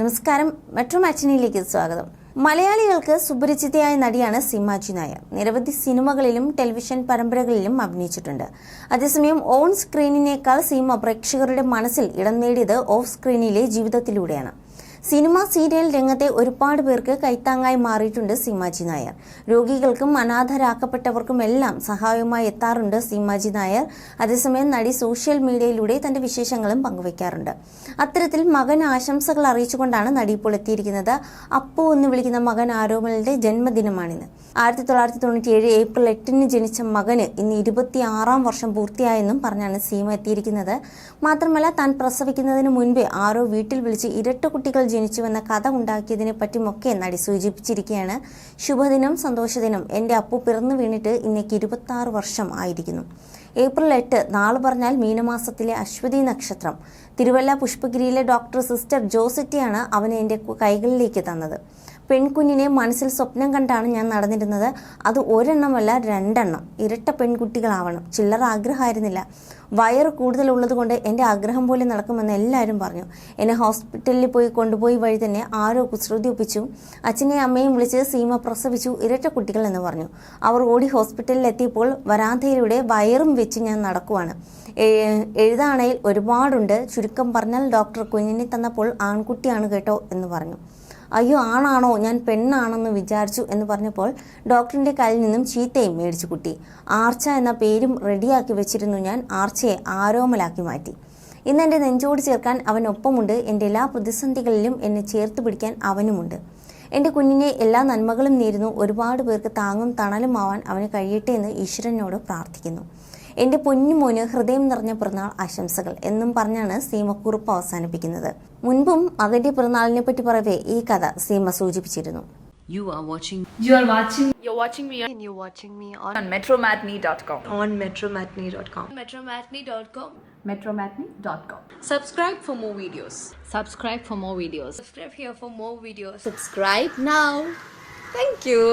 നമസ്കാരം. മെട്രോ മാറ്റിനിയിലേക്ക് സ്വാഗതം. മലയാളികൾക്ക് സുപരിചിതയായ നടിയാണ് സിമാജി നായർ. നിരവധി സിനിമകളിലും ടെലിവിഷൻ പരമ്പരകളിലും അഭിനയിച്ചിട്ടുണ്ട്. അതേസമയം ഓൺ സ്ക്രീനിനേക്കാൾ സീമ പ്രേക്ഷകരുടെ മനസ്സിൽ ഇടം നേടിയത് ഓഫ് സ്ക്രീനിലെ ജീവിതത്തിലൂടെയാണ്. സിനിമ സീരിയൽ രംഗത്തെ ഒരുപാട് പേർക്ക് കൈത്താങ്ങായി മാറിയിട്ടുണ്ട് സീമാജി നായർ. രോഗികൾക്കും അനാഥരാക്കപ്പെട്ടവർക്കും എല്ലാം സഹായവുമായി എത്താറുണ്ട് സീമാജി നായർ. അതേസമയം നടി സോഷ്യൽ മീഡിയയിലൂടെ തന്റെ വിശേഷങ്ങളും പങ്കുവയ്ക്കാറുണ്ട്. അത്തരത്തിൽ മകൻ ആശംസകൾ അറിയിച്ചുകൊണ്ടാണ് നടി ഇപ്പോൾ എത്തിയിരിക്കുന്നത്. അപ്പു എന്ന് വിളിക്കുന്ന മകൻ ആരോമലിന്റെ ജന്മദിനമാണിന്ന്. ആയിരത്തി തൊള്ളായിരത്തി തൊണ്ണൂറ്റി ഏഴ് ഏപ്രിൽ എട്ടിന് ജനിച്ച മകന് ഇന്ന് ഇരുപത്തിയാറാം വർഷം പൂർത്തിയായെന്നും പറഞ്ഞാണ് സീമ എത്തിയിരിക്കുന്നത്. മാത്രമല്ല താൻ പ്രസവിക്കുന്നതിന് മുൻപേ ആരോ വീട്ടിൽ വിളിച്ച് ഇരട്ട കുട്ടികൾ ജനിച്ചുവെന്ന കഥ ഉണ്ടാക്കിയതിനെ പറ്റുമൊക്കെ നടി സൂചിപ്പിച്ചിരിക്കുകയാണ്. ശുഭദിനം സന്തോഷദിനം എന്റെ അപ്പു പിറന്നു വീണിട്ട് ഇന്നേക്ക് ഇരുപത്തി ആറ് വർഷം ആയിരിക്കുന്നു. ഏപ്രിൽ എട്ട് നാൾ പറഞ്ഞാൽ മീനമാസത്തിലെ അശ്വതി നക്ഷത്രം. തിരുവല്ല പുഷ്പഗിരിയിലെ ഡോക്ടർ സിസ്റ്റർ ജോസറ്റിയാണ് അവനെ എന്റെ കൈകളിലേക്ക് തന്നത്. പെൺകുഞ്ഞിനെ മനസ്സിൽ സ്വപ്നം കണ്ടാണ് ഞാൻ നടന്നിരുന്നത്. അത് ഒരെണ്ണമല്ല രണ്ടെണ്ണം. ഇരട്ട പെൺകുട്ടികളാവണം. ചില്ലറ ആഗ്രഹമായിരുന്നില്ല. വയറ് കൂടുതലുള്ളത് കൊണ്ട് എന്റെ ആഗ്രഹം പോലെ നടക്കുമെന്ന് എല്ലാവരും പറഞ്ഞു. എന്നെ ഹോസ്പിറ്റലിൽ പോയി കൊണ്ടുപോയി വഴി തന്നെ ആരോ കുസൃതി ഒപ്പിച്ചു അച്ഛനെയും അമ്മയും വിളിച്ച് സീമ പ്രസവിച്ചു ഇരട്ട കുട്ടികൾ എന്ന് പറഞ്ഞു. അവർ ഓടി ഹോസ്പിറ്റലിൽ എത്തിയപ്പോൾ വരാന്തയിലൂടെ വയറും വെച്ച് ഞാൻ നടക്കുവാണ്. എഴുതാണയിൽ ഒരുപാടുണ്ട്. ചുരുക്കം പറഞ്ഞാൽ ഡോക്ടർ കുഞ്ഞിനെ തന്നപ്പോൾ ആൺകുട്ടിയാണ് കേട്ടോ എന്ന് പറഞ്ഞു. അയ്യോ ആണാണോ? ഞാൻ പെണ്ണാണെന്ന് വിചാരിച്ചു എന്ന് പറഞ്ഞപ്പോൾ ഡോക്ടറിന്റെ കയ്യിൽ നിന്നും ചീത്തയും മേടിച്ചു കുട്ടി. ആർച്ച എന്ന പേരും റെഡിയാക്കി വെച്ചിരുന്നു ഞാൻ ആർച്ചയെ ആരോമലാക്കി മാറ്റി. ഇന്ന് എന്റെ നെഞ്ചോട് ചേർക്കാൻ അവൻ ഒപ്പമുണ്ട്. എന്റെ എല്ലാ പ്രതിസന്ധികളിലും എന്നെ ചേർത്ത് പിടിക്കാൻ അവനുമുണ്ട്. എന്റെ കുഞ്ഞിനെ എല്ലാ നന്മകളും നേരുന്നു. ഒരുപാട് പേർക്ക് താങ്ങും തണലുമാവാൻ അവന് കഴിയട്ടെ എന്ന് ഈശ്വരനോട് പ്രാർത്ഥിക്കുന്നു. എന്റെ പൊന്നുമോന് ഹൃദയം നിറഞ്ഞ പിറന്നാൾ ആശംസകൾ എന്നും പറഞ്ഞാണ് സീമ കുറിപ്പ് അവസാനിപ്പിക്കുന്നത് മുൻപും മകന്റെ പിറന്നാളിനെ പറ്റി പറയവേ ഈ കഥ സീമ സൂചിപ്പിച്ചിരുന്നു You are watching You are watching You're watching me and you're watching me on, on metromatney.com. on metromatney.com. metromatney.com. Metromatney.com. Subscribe for more videos. subscribe for more videos. Subscribe here for more videos. Subscribe now. Thank you.